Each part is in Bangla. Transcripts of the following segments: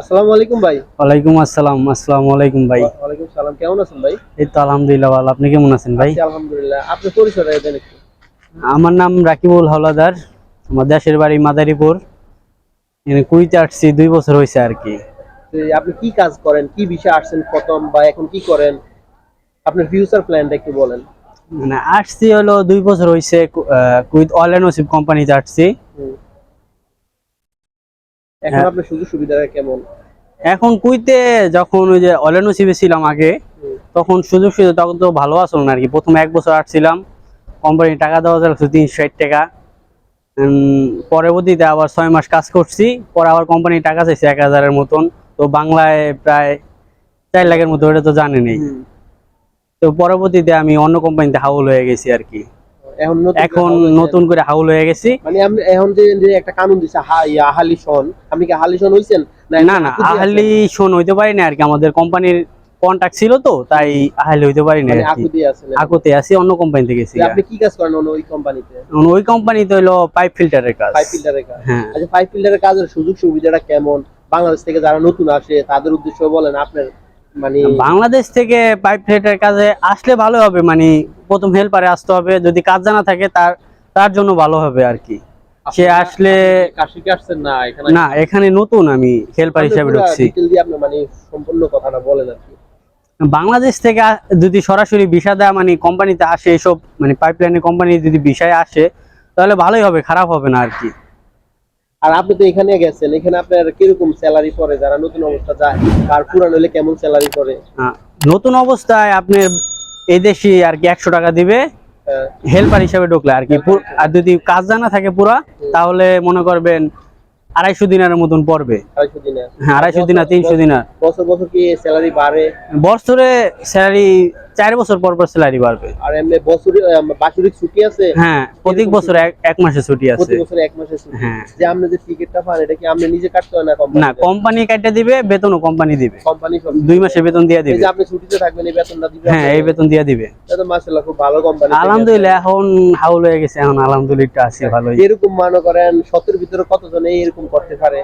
আসসালামু আলাইকুম ভাই। ওয়ালাইকুম আসসালাম আসসালামু আলাইকুম ভাই। ওয়ালাইকুম সালাম কেমন আছেন ভাই? এই তো আলহামদুলিল্লাহ ভালো আপনি কেমন আছেন ভাই? আলহামদুলিল্লাহ। আপনি পরিচয় দেন একটু। আমার নাম রাকিবুল হাওলাদার আমার দেশের বাড়ি মাদারীপুর। কুইতে আসছি দুই বছর হয়েছে আর কি। আপনি কি কাজ করেন? কি বিষয়ে আসছেন প্রথম বা এখন কি করেন? আপনার ফিউচার প্ল্যানটা একটু বলেন। মানে আসছি হলো দুই বছর হয়েছে কুইত অল অ্যান্ড ওসিপ কোম্পানিতে আসছি। এখন হ্যাঁ। আপনার সুযোগ সুবিধাটা কেমন? এখন কুইতে যখন ওই যে অল অ্যান্ড ছিলাম আগে তখন সুযোগ সুবিধা তখন তো ভালো আসল না আর কি প্রথম এক বছর আসছিলাম কোম্পানি টাকা দেওয়া যাচ্ছে তিনশো ষাট টাকা। পরবর্তীতে আবার ছয় মাস কাজ করছি পরে আবার কোম্পানি টাকা চাইছে এক হাজারের মতন। তো বাংলায় প্রায় চার লাখের মতো ওটা তো জানেনই। হুম। তো পরবর্তীতে আমি অন্য কোম্পানিতে হাউল হয়ে গেছি আর কি এখন নতুন এখন করে নতুন করে হাউল হয়ে গেছি। মানে এখন যে একটা কানুন দিছে আহালি সন আপনি কি আহালি সন হইছেন? না না আহালি শোন হইতে পারি না আর কি আমাদের কোম্পানির কন্ট্যাক্ট ছিল তো তাই আহালি হইতে পারি না মানে কি। আকুতে আছি অন্য কোম্পানিতে গেছি আপনি কি কাজ করেন ওই কোম্পানিতে ওই কোম্পানিতে হইল পাইপ ফিল্টারের কাজ। ফাইভ ফিল্টারের কাজ। হ্যাঁ। আচ্ছা ফাইভ ফিল্টারের কাজের সুযোগ সুবিধাটা কেমন? বাংলাদেশ থেকে যারা নতুন আসে তাদের উদ্দেশ্য বলেন আপনার মানে বাংলাদেশ থেকে পাইপ ফিল্টারের কাজে আসলে ভালো হবে মানে প্রথম হেল্পারে আসতে হবে যদি কাজ জানা থাকে তার তার জন্য ভালো হবে আর কি সে আসলে কাশিকে আসছেন না এখানে? না এখানে নতুন আমি হেল্পার হিসেবে ঢুকছি। আপনি মানে সম্পূর্ণ কথাটা বলেন আর কি। বাংলাদেশ থেকে যদি সরাসরি ভিসা দেয়া মানে কোম্পানিতে আসে এসব মানে পাইপলাইনের কোম্পানি যদি ভিসায় আসে তাহলে ভালোই হবে খারাপ হবে না আর কি আর আপনি তো এখানে গেছেন এখানে আপনার কীরকম স্যালারি পরে যারা নতুন অবস্থা যায়? আর পুরান হলে কেমন স্যালারি পরে নতুন অবস্থায় আপনি এদেশি দেশি আর কি একশো টাকা দিবে হ্যাঁ, হেল্পার হিসাবে ঢুকলে আর কি। আর যদি কাজ জানা থাকে পুরা তাহলে মনে করবেন আড়াইশো দিনের মতন পড়বে। আড়াইশো দিনে হ্যাঁ তিনশো দিন বছর বছর কি স্যালারি বাড়ে? বছরে স্যালারি চার বছর পর পর স্যালারি বাড়বে। আর এমনি বছরে আহ, বাৎসরিক ছুটি আছে? হ্যাঁ প্রত্যেক বছর এক মাসে ছুটি আছে। প্রতি বছর এক মাসের ছুটি। হ্যাঁ। যে আপনি যে টিকিটটা পান এটা কি আপনি নিজে কাটতে হয় না কোম্পানি না কোম্পানি কাটে দিবে বেতনও কোম্পানি দিবে। কোম্পানি দুই মাসে বেতন দিয়ে দিবে যে আপনি ছুটিতে থাকবেন এই বেতনটা দিবে হ্যাঁ এই বেতন দিয়ে দিবে। এটা তো মাশাআল্লাহ খুব ভালো কোম্পানি আলহামদুলিল্লাহ এখন হাউল হয়ে গেছে এখন আলহামদুলিল্লাহ আছে ভালোই। এরকম মনে করেন শতের ভিতরে কতজন এরকম করতে পারে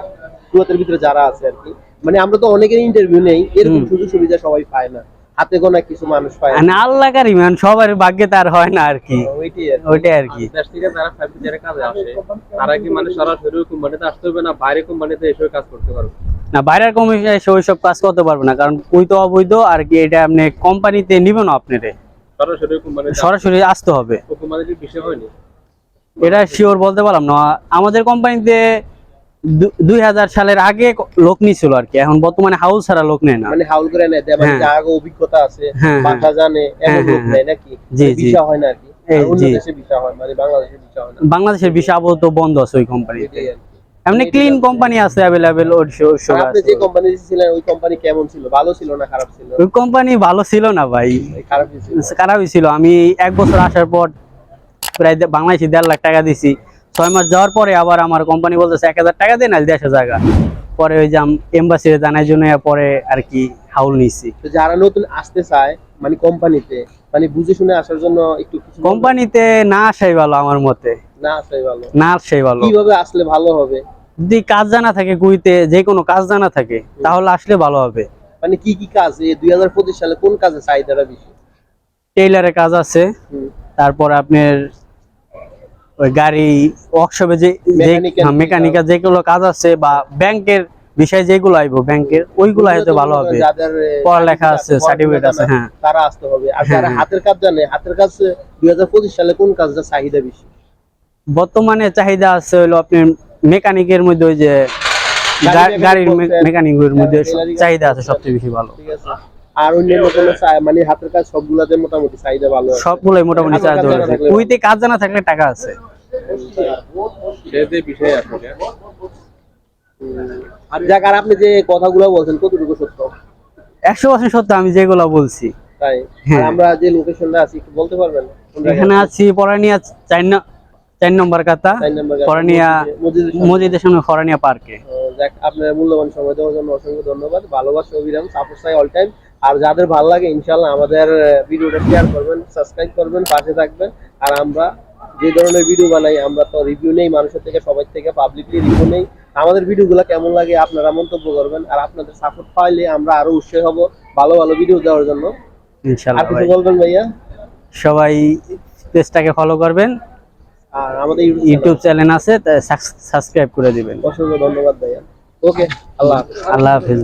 কুয়াতের ভিতরে যারা আছে আর কি। মানে আমরা তো অনেকের ইন্টারভিউ নেই এরকম সুযোগ সুবিধা সবাই পায় না। হাতে গোনা কিছু মানুষ পায় না। মানে আল্লাহ কারিমান সবার ভাগ্যে তার হয় না আর কি। ওইটাই আর কি। ওইটাই আর কি। দেশ থেকে যারা কাজে আসে তারা কি মানে সরাসরি কোম্পানিতে আসতে হবে না বাইরে কোম্পানিতে এসে কাজ করতে পারবে? না বাইরের কমিশনে এসে ওইসব কাজ করতে পারবে না কারণ ওই তো অবৈধ আর কি এটা আপনি কোম্পানিতে নিবে না আপনারে। সরাসরি কোম্পানিতে সরাসরি আসতে হবে। কোম্পানিতে বিষয় হয়নি? এটা শিওর বলতে পারলাম না। আমাদের কোম্পানিতে দুই হাজার সালের আগে লোক নিছিল আর কি। এখন বর্তমানে হাউল ছাড়া লোক নেয় না। মানে হাউল করে নেয় মানে হ্যাঁ। আগে অভিজ্ঞতা আছে হ্যাঁ, হ্যাঁ। জানে এমন লোক নেয় নাকি? মানে। ভিসা হয় না আর কি। মানে বাংলাদেশের বিষয় আপাতত বন্ধ আছে ওই কোম্পানিতে এটাই আর কি। এমনি ক্লিন কোম্পানি আছে অ্যাভেলেবেল ওর সব আপনি যে কোম্পানি ছিলেন ওই কোম্পানি কেমন ছিল? ভালো ছিল না খারাপ ছিল? ওই কোম্পানি ভালো ছিল না ভাই। খারাপ ছিল। খারাপই ছিল। আমি এক বছর আসার পর প্রায় বাংলাদেশি দেড় লাখ টাকা দিছি। ছয় মাস যাওয়ার পরে আবার আমার কোম্পানি বলতেছে এক হাজার টাকা দেন আর দেড়শো টাকা পরে ওই যে এম্বাসিতে জানার জন্য পরে আর কি হাউল তো যারা নতুন আসতে চায় মানে কোম্পানিতে মানে বুঝে শুনে আসার জন্য একটু কোম্পানিতে না আসাই ভালো আমার মতে। না আসাই ভালো। না আসাই ভালো। কীভাবে আসলে ভালো হবে? যদি কাজ জানা থাকে কুইতে যে কোনো কাজ জানা থাকে তাহলে আসলে ভালো হবে। মানে কি কি কাজ? এই দুই হাজার পঁচিশ সালে কোন কাজে চাহিদাটা বেশি? টেইলারের কাজ আছে। তারপর আপনার ওই গাড়ি ওয়ার্কশপে যে মেকানিক্যাল যেগুলো কাজ আছে বা ব্যাংকের বিষয় যেগুলো আইবো ব্যাংকের ওইগুলো হয়তো ভালো হবে। পড়ালেখা আছে, certificate আছে, হ্যাঁ। তারা আসতে হবে। আর হ্যাঁ, যারা হ্যাঁ। হাতের কাজ জানে হাতের কাজ দুই হাজার পঁচিশ সালে কোন কাজটা চাহিদা বেশি? বর্তমানে চাহিদা আছে হলো আপনার মেকানিকের মধ্যে ওই যে গাড়ির মেকানিকের মধ্যে হ্যাঁ, চাহিদা আছে সবচেয়ে বেশি ভালো। ঠিক আছে। আর অন্যান্য কোনো মানে হাতের কাজ সবগুলাতে মোটামুটি চাহিদা ভালো। সবগুলোই মোটামুটি চাহিদা কুইতে কাজ জানা থাকলে টাকা আছে। সেতে বিষয় আছে আর যাক আর আপনি যে কথাগুলো বলছেন কতটুকু সত্য? একশো পার্সেন্ট সত্য আমি যেগুলো বলছি। তাই? আর হ্যাঁ। আমরা যে লোকেশনটা আছি একটু বলতে পারবেন? এখানে আছি পরানিয়া চার চার নম্বর কাতা ফরানিয়া মসজিদের সামনে। ফরানিয়া পার্কে যাক আপনার মূল্যবান সময় দেওয়ার জন্য অসংখ্য ধন্যবাদ। ভালোবাসা অবিরাম সাপোর্ট চাই অল টাইম আর যাদের ভালো লাগে ইনশাল্লাহ আমাদের ভিডিওটা শেয়ার করবেন সাবস্ক্রাইব করবেন পাশে থাকবেন। আর আমরা যে ধরনের ভিডিও বানাই আমরা তো রিভিউ নেই মানুষের থেকে সবাই থেকে পাবলিকলি রিভিউ নেই। আমাদের ভিডিওগুলো কেমন লাগে আপনারা মন্তব্য করবেন আর আপনাদের সাপোর্ট পাইলে আমরা আরও উৎসাহী হব ভালো ভালো ভিডিও দেওয়ার জন্য। আর ইনশাল্লাহ কিছু বলবেন ভাইয়া? সবাই পেজটাকে ফলো করবেন। আর আমাদের ইউটিউব চ্যানেল আছে। সাবস্ক্রাইব করে দিবেন। অসংখ্য ধন্যবাদ ভাইয়া। ওকে আল্লাহ হাফেজ। আল্লাহ হাফিজ।